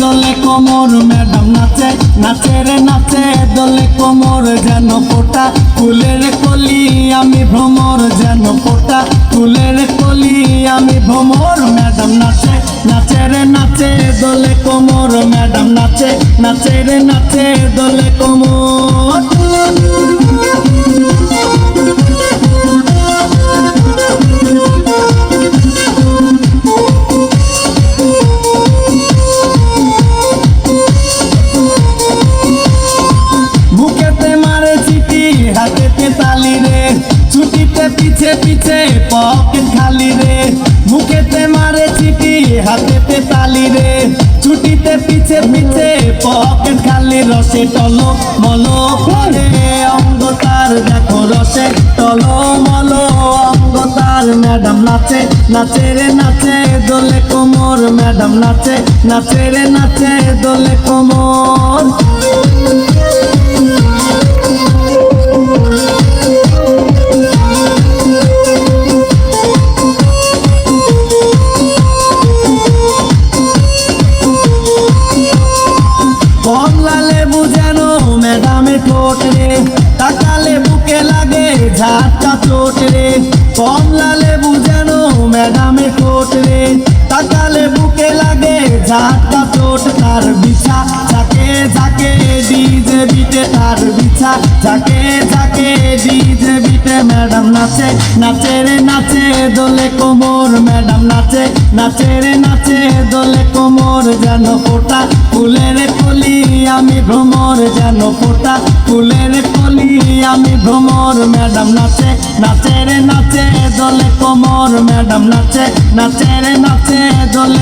দোলে কোমর, ম্যাডাম নাচে নাচে নাচে, দোলে কোমর যেন ফোটা। ফুলের কলি আমি ভ্রমর যেন ফোটা। ফুলের কলি আমি ভ্রমর, ম্যাডাম নাচে নাচে রে নাচে। দোলে কোমর, ম্যাডাম নাচে নাচে রে নাচে, দোলে কোমর। পিছে পিছে, পকেট খালি রে। চিঠি হাতেতে তালি রে, ছুটিতে পিছে পিছে, পকেট খালি রসে টল মল করে অঙ্গ তার দেখো রসে টল মল, অঙ্গ তার ম্যাডাম নাচে নাচে রে নাচে, দোলে কোমর ম্যাডাম নাচে নাচে রে নাচে, দোলে কোমর। কমলা লেবু যেন ম্যাডামে ঠোঁট তাকালে বুকে লাগে? ঝাটকা চোট তার বিছা। ঝাঁকে ঝাঁকে ডিজে বিটে তার বিছা। ঝাঁকে ঝাঁকে ডিজে বিটে ম্যাডাম নাচে নাচে রে নাচে দোলে কোমর, ম্যাডাম নাচে নাচে রে নাচে দোলে কোমর যেন ফোটা। ফুলের কলি আমি ভ্রমর যেন ফোটা। ভ্রমর ম্যাডাম নাচে নাচে রে নাচে দলে কোমর ম্যাডাম নাচে নাচে রে নাচে দোলে